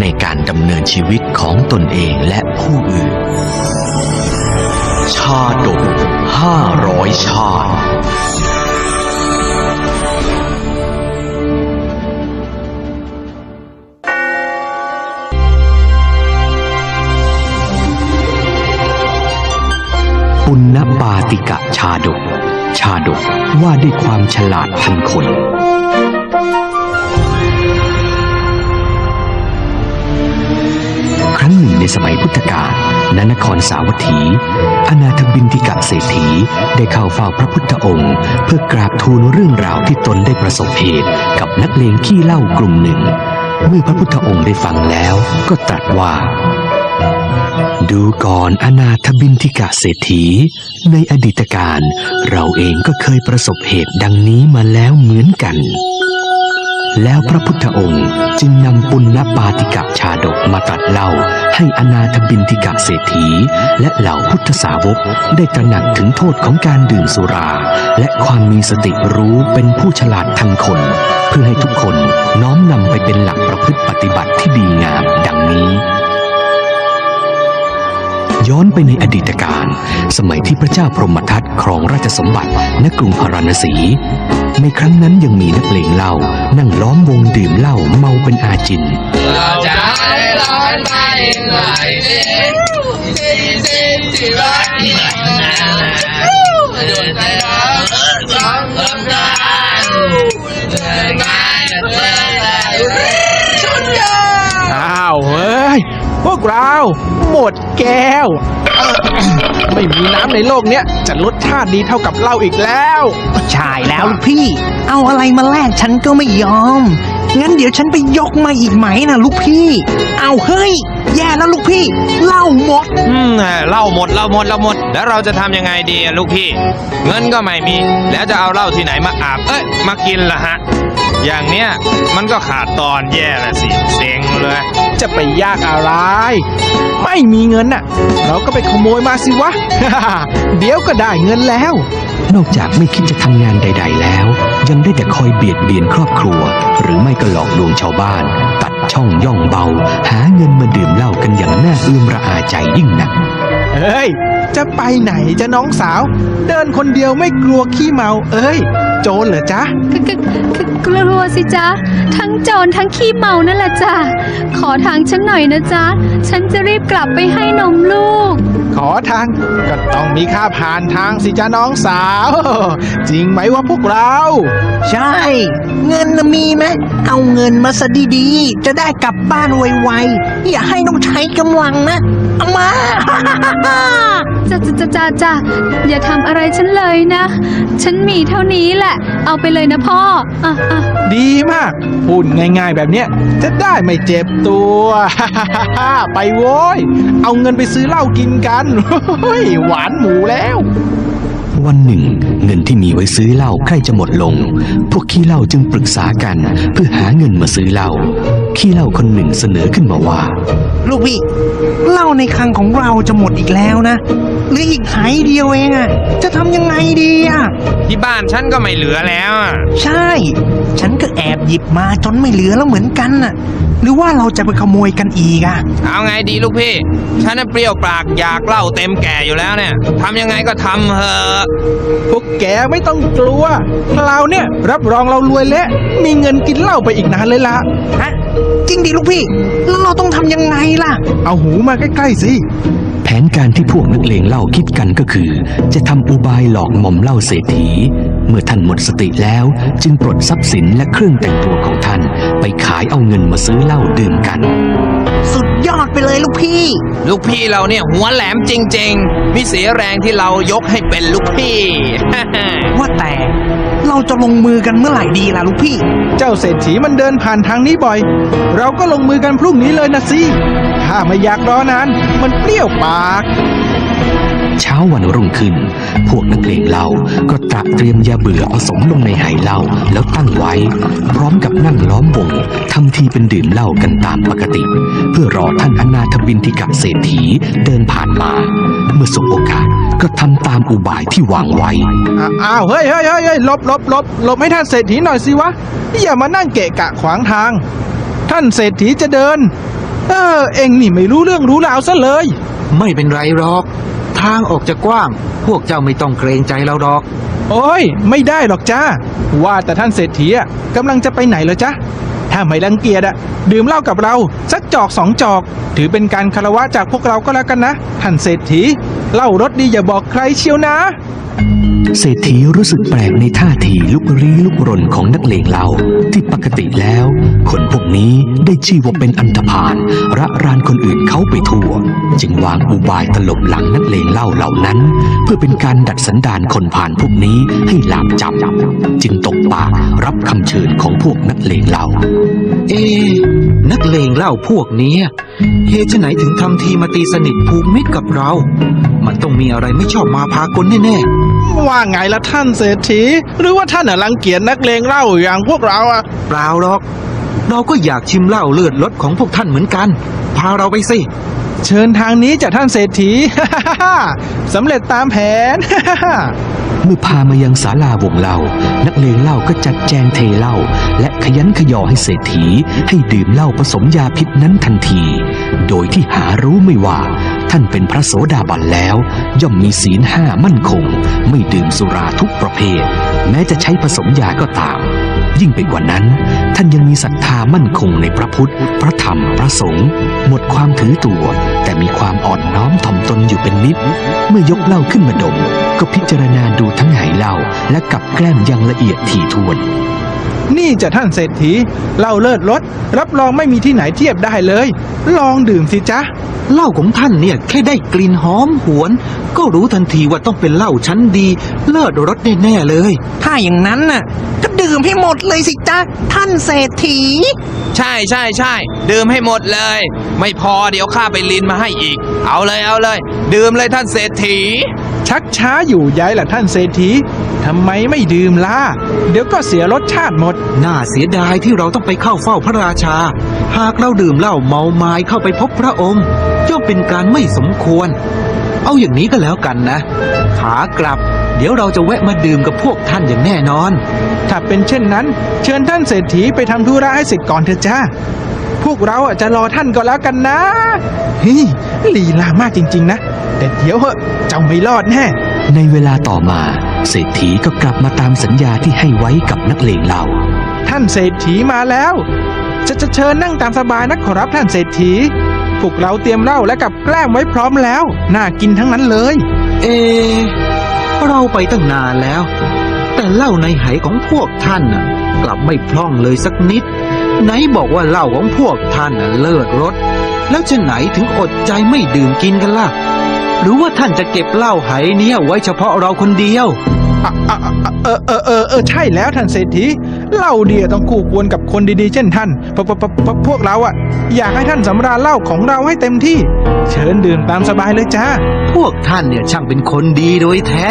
ในการดำเนินชีวิตของตนเองและผู้อื่น ชาดกห้าร้อยชาติปุณณปาติกะชาดก ชาดกว่าด้วยความฉลาดพันคน รั้งหนึ่งในสมัยพุทธกาลณนครสาวัตถี อนาถบินทิกะเศรษฐีได้เข้าเฝ้าพระพุทธองค์ เพื่อกราบทูลเรื่องราวที่ตนได้ประสบเหตุกับนักเลงขี้เหล้ากลุ่มหนึ่ง เมื่อพระพุทธองค์ได้ฟังแล้วก็ตรัสว่า ดูก่อนอนาถบินทิกะเศรษฐี ในอดีตการเราเองก็เคยประสบเหตุดังนี้มาแล้วเหมือนกัน แล้วพระพุทธองค์จึงนำปุณณปาติกะชาดกมาตรัสเล่า ให้อนาถบินทิกะเศรษฐี และเหล่าพุทธสาวกได้ตระหนักถึงโทษของการดื่มสุรา และความมีสติรู้เป็นผู้ฉลาดทันคน เพื่อให้ทุกคนน้อมนำไปเป็นหลักประพฤติปฏิบัติที่ดีงามดังนี้ ย้อนไปในอดีตการ สมัยที่พระเจ้าพรหมทัตครองราชสมบัติณกรุงพาราณสี ในครั้งนั้นยังมีนักเลงเหล้านั่งล้อมวงดื่มเหล้าเมาเป็นอาจิน เราจะให้ร้อนไปไหนสิสิสิสิว่าที่ไหนนะเดินไป วกเรา หมดแก้วเอ่อไม่มีน้ำในโลกเนี้ยจะรสชาติดีเท่ากับเหล้าอีกแล้ว ใช่แล้วลูกพี่ เอาอะไรมาแลกฉันก็ไม่ยอม งั้นเดี๋ยวฉันไปยกมาอีกไหมนะลูกพี่ เอาเฮ้ย แย่แล้วลูกพี่เหล้าหมด อืมเหล้าหมดเหล้าหมดเหล้าหมด แล้วเราจะทำยังไงดีอะลูกพี่ เงินก็ไม่มี แล้วจะเอาเหล้าที่ไหนมาอาบเอ้ยมากินล่ะฮะ อย่างเนี้ยมันก็ขาดตอนแย่ละสิเซ็งเลย จะไปยากอะไร ไม่มีเงินน่ะ เราก็ไปขโมยมาสิวะ เดี๋ยวก็ได้เงินแล้ว นอกจากไม่คิดจะทำงานใด ๆ แล้ว ยังได้แต่คอยเบียดเบียนครอบครัว หรือไม่ก็หลอกลวงชาวบ้าน ตัดช่องย่องเบา หาเงินมาดื่มเหล้ากันอย่างน่าเอื้อมระอาใจยิ่งนักเอ้ย จะไปไหนจะน้องสาว เดินคนเดียวไม่กลัวขี้เมา เอ้ย โจรเหรอจ๊ะคือกคือกลัวสิจ๊ะ ทั้งโจรทั้งขี้เมานั่นแหละจ้ะขอทางฉันหน่อยนะจ๊ะ ฉันจะรีบกลับไปให้นมลูก ขอทางก็ต้องมีค่าผ่านทางสิจ้าน้องสาว จริงไหมว่าพวกเรา ใช่ เงินน่ะมีไหมเอาเงินมาซะดีๆ จะได้กลับบ้านไวๆ อย่าให้ต้องใช้กำลังนะ เอามาจ้ะจ้ะจ้ะจ้ะจ้ะอย่าทำอะไรฉันเลยนะ ฉันมีเท่านี้แหละ เอาไปเลยนะพ่ออะอะดีมาก พูดง่ายๆแบบเนี้ย จะได้ไม่เจ็บตัว ไปโว้ย เอาเงินไปซื้อเหล้ากินกันเฮ้ยหวานหมูแล้ว วันหนึ่ง เงินที่มีไว้ซื้อเหล้าใกล้จะหมดลง พวกขี้เหล้าจึงปรึกษากัน เพื่อหาเงินมาซื้อเหล้าขี้เหล้าคนหนึ่งเสนอขึ้นมาว่า ลูกพี่ เหล้าในคลังของเราจะหมดอีกแล้วนะเหรืออีกไหเดียวเองอะจะทำยังไงดีอะที่บ้านฉันก็ไม่เหลือแล้วอะใช่ ฉันก็แอบหยิบมาจนไม่เหลือแล้วเหมือนกันน่ะ หรือว่าเราจะไปขโมยกันอีกอะเอาไงดีลูกพี่ ฉันน่ะเปรี้ยวปากอยากเหล้าเต็มแก่อยู่แล้วเนี่ยทำยังไงก็ทำเถอะพวกแกไม่ต้องกลัว เราเนี่ยรับรองเรารวยและ มีเงินกินเหล้าไปอีกนานเลยละ ฮะจริงดิลูกพี่แล้วเราต้องทำยังไงล่ะ เอาหูมาใกล้ๆสิ แผนการที่พวกนักเลงเหล้าคิดกันก็คือ จะทำอุบายหลอกหม่อมเหล้าเศรษฐี เมื่อท่านหมดสติแล้ว จึงปลดทรัพย์สินและเครื่องแต่งตัวของท่านไปขายเอาเงินมาซื้อเหล้าดื่มกัน สุดยอดไปเลยลูกพี่ ลูกพี่เราเนี่ยหัวแหลมจริง ๆ มิเสียแรงที่เรายกให้เป็นลูกพี่ ว่าแต่ เราจะลงมือกันเมื่อไหร่ดีล่ะลูกพี่ เจ้าเศรษฐีมันเดินผ่านทางนี้บ่อย เราก็ลงมือกันพรุ่งนี้เลยนะสิหข้าไม่อยากรอนาน มันเปรี้ยวปาก เช้าวันรุ่งขึ้น พวกนักเลงเหล้าก็ตระเตรียมยาเบื่อผสมลงในไหเหล้าแล้วตั้งไว้ พร้อมกับนั่งล้อมวงทำทีเป็นดื่มเหล้ากันตามปกติ เพื่อรอท่านอนาถบินทิกะเศรษฐีเดินผ่านมา เมื่อสบโอกาส ก็ทำตามอุบายที่วางไว้อ้าอ้าวเฮ้ยเฮ้ยเฮ้ยเฮ้ยหลบหลบหลบหลบให้ท่านเศรษฐีหน่อยสิวะอย่ามานั่งเกะกะขวางทาง ท่านเศรษฐีจะเดิน เออ เองนี่ไม่รู้เรื่องรู้ราวซะเลย ไม่เป็นไรหรอก ทางออกจะกว้าง พวกเจ้าไม่ต้องเกรงใจเราหรอก โอ้ย ไม่ได้หรอกจ้าว่าแต่ท่านเศรษฐีอะกำลังจะไปไหนเหรอจ๊ะถ้าไม่รังเกียจอะดื่มเหล้ากับเรา สักจอกสองจอก ถือเป็นการคารวะจากพวกเราก็แล้วกันนะท่านเศรษฐี เหล้ารสดีอย่าบอกใครเชียวนะ เศรษฐีรู้สึกแปลกในท่าทีลุกลี้ลุกรนของนักเลงเหล้าที่ปกติแล้ว คนพวกนี้ได้ชื่อว่าเป็นอันธพาลระรานคนอื่นเขาไปทั่ว จึงวางอุบายตลบหลังนักเลงเหล้าเหล่านั้น เพื่อเป็นการดัดสันดานคนผ่านพวกนี้ให้หลาบจำจึงตกปากรับคำเชิญของพวกนักเลงเหล้าเอ๊ะนักเลงเหล่าพวกเนี้ยเหตุไฉนถึงทำทีมาตีสนิทผูกมิตรกับเรามันต้องมีอะไรไม่ชอบมาพากลแน่ว่าไงละท่านเศรษฐี หรือว่าท่านน่ะรังเกียจนักเลงเหล้าอย่างพวกเราอะๆเปล่าหรอก เราก็อยากชิมเหล้าเลือดรสของพวกท่านเหมือนกัน พาเราไปสิ เชิญทางนี้จากท่านเศรษฐี สำเร็จตามแผน เมื่อพามายังศาลาวงเหล้านักเลงเหล้าก็จัดแจงเทเหล้าและขยันขยอให้เศรษฐี ให้ดื่มเหล้าผสมยาพิษนั้นทันที โดยที่หารู้ไม่ว่า ท่านเป็นพระโสดาบันแล้ว ย่อมมีศีลห้ามั่นคง ไม่ดื่มสุราทุกประเภท แม้จะใช้ผสมยาก็ตาม ยิ่งไปกว่านั้น ท่านยังมีศรัทธามั่นคงในพระพุทธ พระธรรมพระสงฆ์หมดความถือตัว แต่มีความอ่อนน้อมถ่อมตนอยู่เป็นนิด เมื่อยกเหล้าขึ้นมาดม ก็พิจารณาดูทั้งไหเหล้าและกับแกล้มอยังละเอียดถี่ถ้วนนี่จะท่านเศรษฐีเหล้าเลิศรสรับรองไม่มีที่ไหนเทียบได้เลย ลองดื่มสิจ๊ะ เหล้าของท่านเนี่ยแค่ได้กลิ่นหอมหวน ก็รู้ทันทีว่าต้องเป็นเหล้าชั้นดี เลิศรสแน่ๆเลย ถ้าอย่างนั้นน่ะ ก็ ดื่มให้หมดเลยสิจ๊ะท่านเศรษฐี ใช่ใช่ใช่ดื่มให้หมดเลย ไม่พอเดี๋ยวข้าไปลินมาให้อีก เอาเลยเอาเลย ดื่มเลยท่านเศรษฐี ชักช้าอยู่ย้ายล่ะท่านเศรษฐีทำไมไม่ดื่มล่ะเดี๋ยวก็เสียรสชาติหมด น่าเสียดายที่เราต้องไปเข้าเฝ้าพระราชา หากเราดื่มเหล้าเมาไม้เข้าไปพบพระองค์ย่อมเป็นการไม่สมควร เอาอย่างนี้ก็แล้วกันนะ ขากลับ เดี๋ยวเราจะแวะมาดื่มกับพวกท่านอย่างแน่นอน ถ้าเป็นเช่นนั้น เชิญท่านเศรษฐีไปทำธุระให้เสร็จก่อนเถอะจ้า พวกเราอะจะรอท่านก็แล้วกันนะเฮ้ยลีลามากจริง ๆ นะ แต่เดี๋ยวเหอะเจ้าไม่รอดแน่ในเวลาต่อมา เศรษฐีก็กลับมาตามสัญญาที่ให้ไว้กับนักเลงเหล้าท่านเศรษฐีมาแล้ว จะจะเชิญนั่งตามสบายนะขอรับท่านเศรษฐีพวกเราเตรียมเหล้าและกับแกล้มไว้พร้อมแล้ว น่ากินทั้งนั้นเลย เอะ เราไปตั้งนานแล้ว แต่เหล้าในไหของพวกท่านน่ะ กลับไม่พร่องเลยสักนิด ไหนบอกว่าเหล้าของพวกท่านน่ะเลิศรสแล้วจะไหนถึงอดใจไม่ดื่มกินกันล่ะ หรือว่าท่านจะเก็บเหล้าไหเนี้ยไว้เฉพาะเราคนเดียว เออเออเออเออใช่แล้วท่านเศรษฐี เหล้าเดียต้องคู่ควรกับคนดีๆ เช่นท่านพพพพพวกเราอะอยากให้ท่านสำราญเหล้าของเราให้เต็มที่ เชิญดื่มตามสบายเลยจ้า พวกท่านเนี่ยช่างเป็นคนดีโดยแท้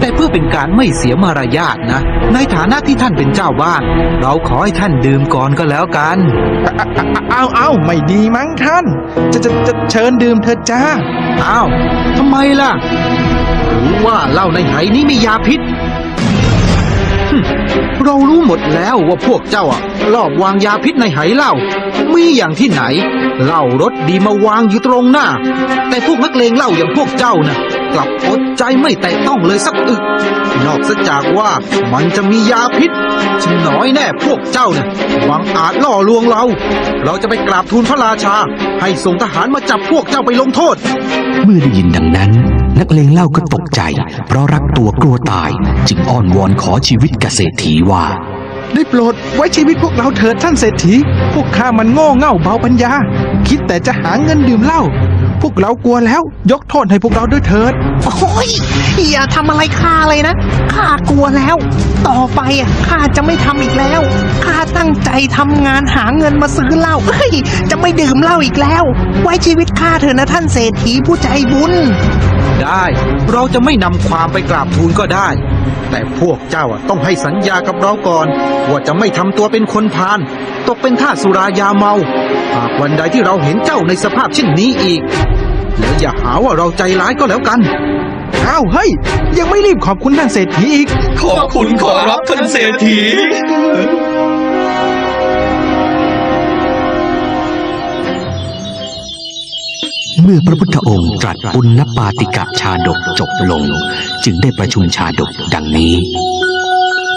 แต่เพื่อเป็นการไม่เสียมารยาทนะ ในฐานะที่ท่านเป็นเจ้าบ้าน เราขอให้ท่านดื่มก่อนก็แล้วกัน เอาเอาไม่ดีมั้งท่าน จะจะจะเชิญดื่มเถิดจ้าอ้าวทำไมล่ะ หรือว่าเหล้าในไหนี้มียาพิษฮึ่ม เรารู้หมดแล้วว่าพวกเจ้าอะลอบวางยาพิษในไหเหล้ามีอย่างที่ไหนเหล้ารสดีมาวางอยู่ตรงหน้า แต่พวกนักเลงเหล้าอย่างพวกเจ้านะกลับอดใจไม่แตะต้องเลยสักอึก นอกจากว่ามันจะมียาพิษฉันน้อยแน่พวกเจ้าเนี่ยวังอาจล่อลวงเรา เราจะไปกราบทูลพระราชา ให้ส่งทหารมาจับพวกเจ้าไปลงโทษ เมื่อได้ยินดังนั้น นักเลงเหล้าก็ตกใจ เพราะรักตัวกลัวตาย จึงอ้อนวอนขอชีวิตเกษตรถีว่า ได้โปรดไว้ชีวิตพวกเราเถิดท่านเศรษฐี พวกข้ามันโง่เง่าเบาปัญญา คิดแต่จะหาเงินดื่มเหล้าพวกเรากลัวแล้ว ยกโทษให้พวกเราด้วยเถิด โอ้ยอย่าทำอะไรข้าเลยนะข้ากลัวแล้ว ต่อไปอะข้าจะไม่ทำอีกแล้วข้าตั้งใจทำงานหาเงินมาซื้อเหล้าเอ้ยจะไม่ดื่มเหล้าอีกแล้ว ไว้ชีวิตข้าเถอะนะท่านเศรษฐีผู้ใจบุญ ได้ เราจะไม่นำความไปกราบทูลก็ได้ แต่พวกเจ้าต้องให้สัญญากับเราก่อน ว่าจะไม่ทำตัวเป็นคนพาลตกเป็นท่าสสุรายาเมา หากวันใดที่เราเห็นเจ้าในสภาพเช่นนี้อีกแล้วอย่าหาว่าเราใจร้ายก็แล้วกันอ้าวเฮ้ย ยังไม่รีบขอบคุณท่านเศรษฐีอีก ขอบคุณขอรับท่านเศรษฐี เมื่อพระพุทธองค์ตรัสปุณณปาติกะชาดกจบลง จึงได้ประชุมชาดกดังนี้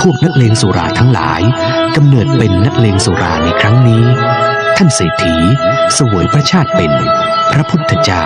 พวกนักเลงสุราทั้งหลายกำเนิดเป็นนักเลงสุราในครั้งนี้ ท่านเศรษฐีสวยพระชาติเป็นพระพุทธเจ้า